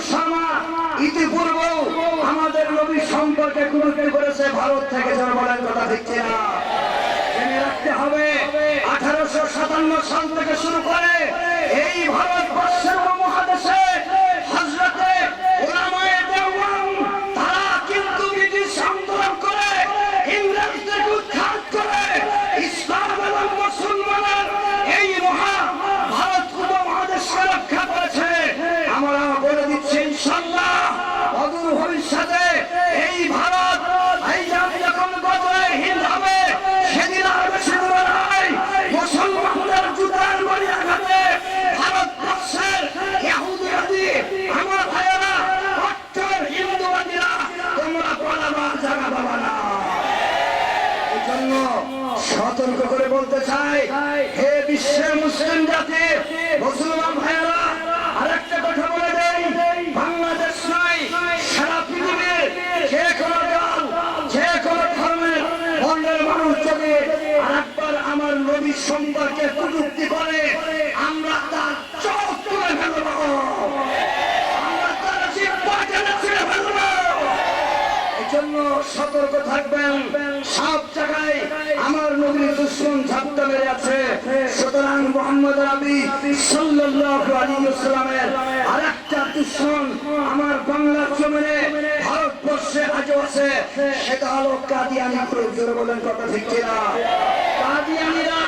ভারতের উপর আমাদের নবী সম্পর্কে কুরুক্তি করেছে, ভারত থেকে যারা বলেন কথা দিচ্ছে না। রাখতে হবে, আঠারোশো সাতান্ন সাল থেকে শুরু করে এই ভারতবর্ষের বিশ্বের মুসলিম জাতি, মুসলমান ভাইয়েরা, আরেকটা কথা বলে দেই, বাংলাদেশ নয়, সারা পৃথিবীর যে কোনো দল, যে কোনো ধর্মের ধর্মের মানুষ যদি আরেকবার আমার নবী সম্পর্কে প্রযুক্তি করে, আমরা তার চোখ সতর্ক থাকবেন। সব জায়গায় আমার নবীর দুশ্মন ঝাপটা মেরে আছে। সুতরাং মোহাম্মদ আবি সাল্লাল্লাহু আলাইহি ওয়াসাল্লামের আরেকটা দুশ্মন আমার বাংলার জমিনে ভারতবর্ষে আজও আছে। সেটা হলো কাদিয়ানি জোরে বলেন কথা ঠিক কিনা? কাদিয়ানিরা